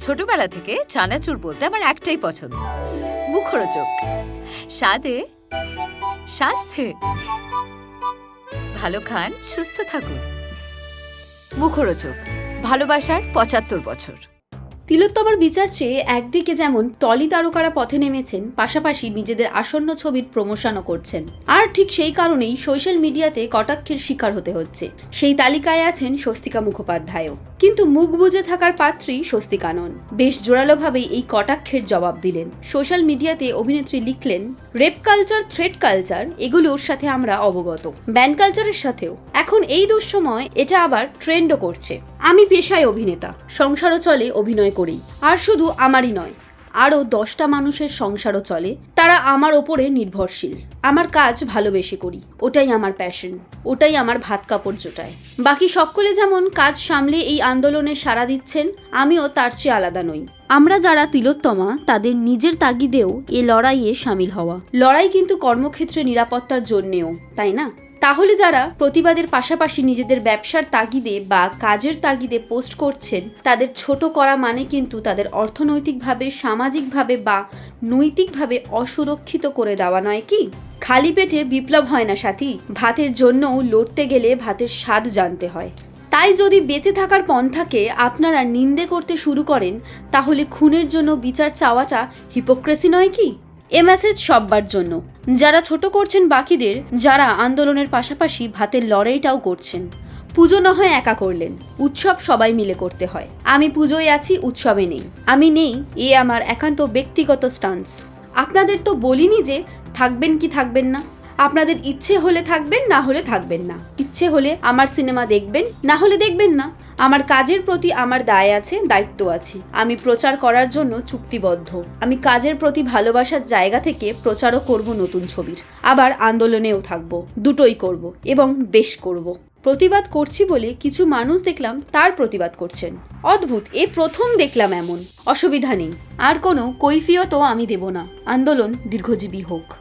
ছোটবেলা থেকে চানাচুর বলতে আমার একটাই পছন্দ। মুখরোচক। স্বাদে স্বাস্থ্যে ভালো খান, সুস্থ থাকুন। মুখরোচক। ভালোবাসার পঁচাত্তর বছর। তিলোত্তমার বিচার চেয়ে একদিকে যেমন টলি তারকারা পথে নেমেছেন, পাশাপাশি নিজেদের আসন্ন ছবির প্রমোশনও করছেন। আর ঠিক সেই কারণেই সোশ্যাল মিডিয়াতে কটাক্ষের শিকার হতে হচ্ছে। সেই তালিকায় আছেন স্বস্তিকা মুখোপাধ্যায়ও। কিন্তু মুখ বুজে থাকার পাত্রী স্বস্তিকা নন বেশ জোরালোভাবেই এই কটাক্ষের জবাব দিলেন। সোশ্যাল মিডিয়াতে অভিনেত্রী লিখলেন, রেপ কালচার থ্রেড কালচার, এগুলোর সাথে আমরা অবগত। ব্যান কালচারের সাথেও। এখন এই দুঃসময় এটা আবার ট্রেন্ডও করছে। আমি পেশায় অভিনেতা, সংসারও চলে, অভিনয় করেই আর শুধু আমারই নয়, আরও দশটা মানুষের সংসারও চলে তারা আমার ওপরে নির্ভরশীল। আমার কাজ ভালোবেসে করি। ওটাই আমার প্যাশন ওটাই আমার ভাত কাপড় জোটায়। বাকি সকলে যেমন কাজ সামলে এই আন্দোলনে সাড়া দিচ্ছেন, আমিও তার চেয়ে আলাদা নই। আমরা যারা তিলোত্তমা, তাদের নিজের তাগিদেও এ লড়াইয়ে সামিল হওয়া। লড়াই কিন্তু কর্মক্ষেত্রে নিরাপত্তার জন্যেও, তাই না? তাহলে যারা প্রতিবাদের পাশাপাশি নিজেদের ব্যবসার তাগিদে বা কাজের তাগিদে পোস্ট করছেন, তাদের ছোট করা মানে কিন্তু তাদের অর্থনৈতিকভাবে, সামাজিকভাবে বা নৈতিকভাবে অসুরক্ষিত করে দেওয়া নয় কি? খালি পেটে বিপ্লব হয় না সাথী। ভাতের জন্যও লড়তে গেলে ভাতের স্বাদ জানতে হয়। তাই যদি বেঁচে থাকার পন্থাকে আপনারা নিন্দে করতে শুরু করেন, তাহলে খুনের জন্য বিচার চাওয়াটা হিপোক্রেসি নয় কি? এ মেসেজ সব্বার জন্য। যারা ছোট করছেন বাকিদের, যারা আন্দোলনের পাশাপাশি ভাতের লড়াইটাও করছেন। পুজো না হয় একা করলেন, উৎসব সবাই মিলে করতে হয়। আমি পুজোয় আছি, উৎসবে নেই। আমি নেই, এ আমার একান্ত ব্যক্তিগত স্টান্স আপনাদের তো বলিনি যে থাকবেন কি থাকবেন না। আপনাদের ইচ্ছে হলে থাকবেন, না হলে থাকবেন না। ইচ্ছে হলে আমার সিনেমা দেখবেন, না হলে দেখবেন না। আমার কাজের প্রতি আমার দায় আছে, দায়িত্ব আছে। আমি প্রচার করার জন্য চুক্তিবদ্ধ। আমি কাজের প্রতি ভালোবাসার জায়গা থেকে প্রচারও করব নতুন ছবির। আবার আন্দোলনেও থাকব। দুটোই করব এবং বেশ করব। প্রতিবাদ করছি বলে কিছু মানুষ দেখলাম তার প্রতিবাদ করছেন। অদ্ভুত, এ প্রথম দেখলাম এমন। অসুবিধা নেই। আর কোনো কৈফিয়তও আমি দেব না। আন্দোলন দীর্ঘজীবী হোক।